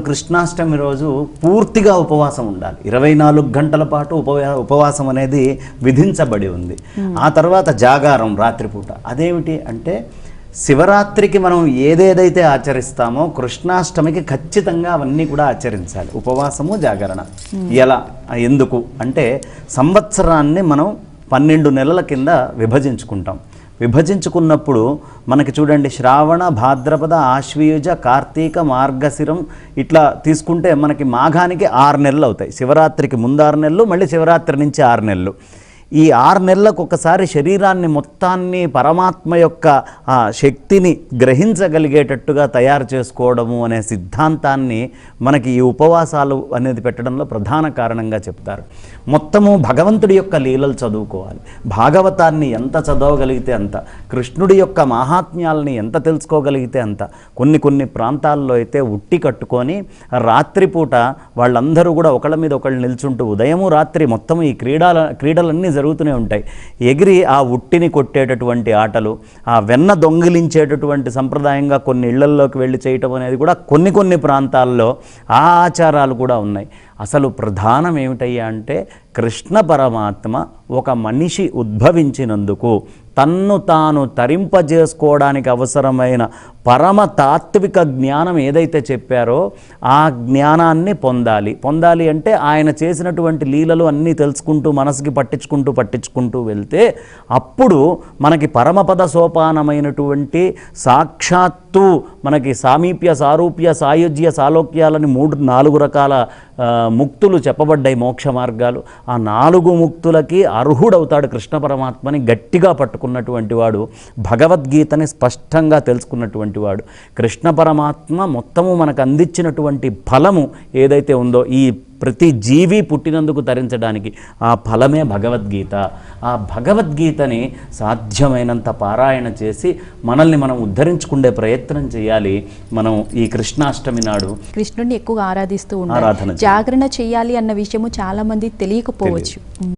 కృష్ణాష్టమి రోజు పూర్తిగా ఉపవాసం ఉండాలి. ఇరవై నాలుగు గంటల పాటు ఉపవా ఉపవాసం అనేది విధించబడి ఉంది. ఆ తర్వాత జాగారం రాత్రిపూట. అదేమిటి అంటే శివరాత్రికి మనం ఏదేదైతే ఆచరిస్తామో కృష్ణాష్టమికి ఖచ్చితంగా అవన్నీ కూడా ఆచరించాలి. ఉపవాసము జాగరణ. ఎలా? ఎందుకు? అంటే సంవత్సరాన్ని మనం పన్నెండు నెలల కింద విభజించుకుంటాం. విభజించుకున్నప్పుడు మనకి చూడండి శ్రావణ భాద్రపద ఆశ్వయుజ కార్తీక మార్గశిరం ఇట్లా తీసుకుంటే మనకి మాఘానికి ఆరు నెలలు అవుతాయి. శివరాత్రికి ముందు ఆరు నెలలు మళ్ళీ శివరాత్రి నుంచి ఆరు నెలలు. ఈ ఆరు నెలలకు ఒకసారి శరీరాన్ని మొత్తాన్ని పరమాత్మ యొక్క ఆ శక్తిని గ్రహించగలిగేటట్టుగా తయారు చేసుకోవడము అనే సిద్ధాంతాన్ని మనకి ఈ ఉపవాసాలు అనేది పెట్టడంలో ప్రధాన కారణంగా చెప్తారు. మొత్తము భగవంతుడి యొక్క లీలలు చదువుకోవాలి. భాగవతాన్ని ఎంత చదవగలిగితే అంత కృష్ణుడి యొక్క మహాత్మ్యాలని ఎంత తెలుసుకోగలిగితే అంత కొన్ని కొన్ని ప్రాంతాల్లో అయితే ఉట్టి కట్టుకొని రాత్రిపూట వాళ్ళందరూ కూడా ఒకళ్ళ మీద ఒకళ్ళు నిల్చుంటూ ఉదయము రాత్రి మొత్తం ఈ క్రీడల క్రీడలన్నీ జరుగుతూనే ఉంటాయి. ఎగిరి ఆ ఉట్టిని కొట్టేటటువంటి ఆటలు ఆ వెన్న దొంగిలించేటటువంటి సంప్రదాయంగా కొన్ని ఇళ్ళల్లోకి వెళ్ళి చేయటం అనేది కూడా కొన్ని కొన్ని ప్రాంతాల్లో ఆ ఆచారాలు కూడా ఉన్నాయి. అసలు ప్రధానం ఏమిటయ్యా అంటే కృష్ణ పరమాత్మ ఒక మనిషి ఉద్భవించినందుకు తన్ను తాను తరింపజేసుకోవడానికి అవసరమైన పరమ తాత్విక జ్ఞానం ఏదైతే చెప్పారో ఆ జ్ఞానాన్ని పొందాలి. పొందాలి అంటే ఆయన చేసినటువంటి లీలలు అన్నీ తెలుసుకుంటూ మనసుకి పట్టించుకుంటూ పట్టించుకుంటూ వెళ్తే అప్పుడు మనకి పరమపద సోపానమైనటువంటి సాక్షాత్తు మనకి సామీప్య సారూప్య సాయుజ్య సాలోక్యాలని మూడు నాలుగు రకాల ముక్తులు చెప్పబడ్డాయి మోక్ష మార్గాలు. ఆ నాలుగు ముక్తులకి అర్హుడవుతాడు కృష్ణ పరమాత్మని గట్టిగా పట్టుకున్నటువంటి వాడు భగవద్గీతని స్పష్టంగా తెలుసుకున్నటువంటి వాడు. కృష్ణ పరమాత్మ మొత్తము మనకు అందించినటువంటి ఫలము ఏదైతే ఉందో ఈ ప్రతి జీవి పుట్టినందుకు తరించడానికి ఆ ఫలమే భగవద్గీత. ఆ భగవద్గీతని సాధ్యమైనంత పారాయణ చేసి మనల్ని మనం ఉద్ధరించుకునే ప్రయత్నం చేయాలి. మనం ఈ కృష్ణాష్టమి నాడు కృష్ణుడిని ఎక్కువగా ఆరాధిస్తూ ఆరాధన జాగరణ చేయాలి అన్న విషయము చాలా మంది తెలియకపోవచ్చు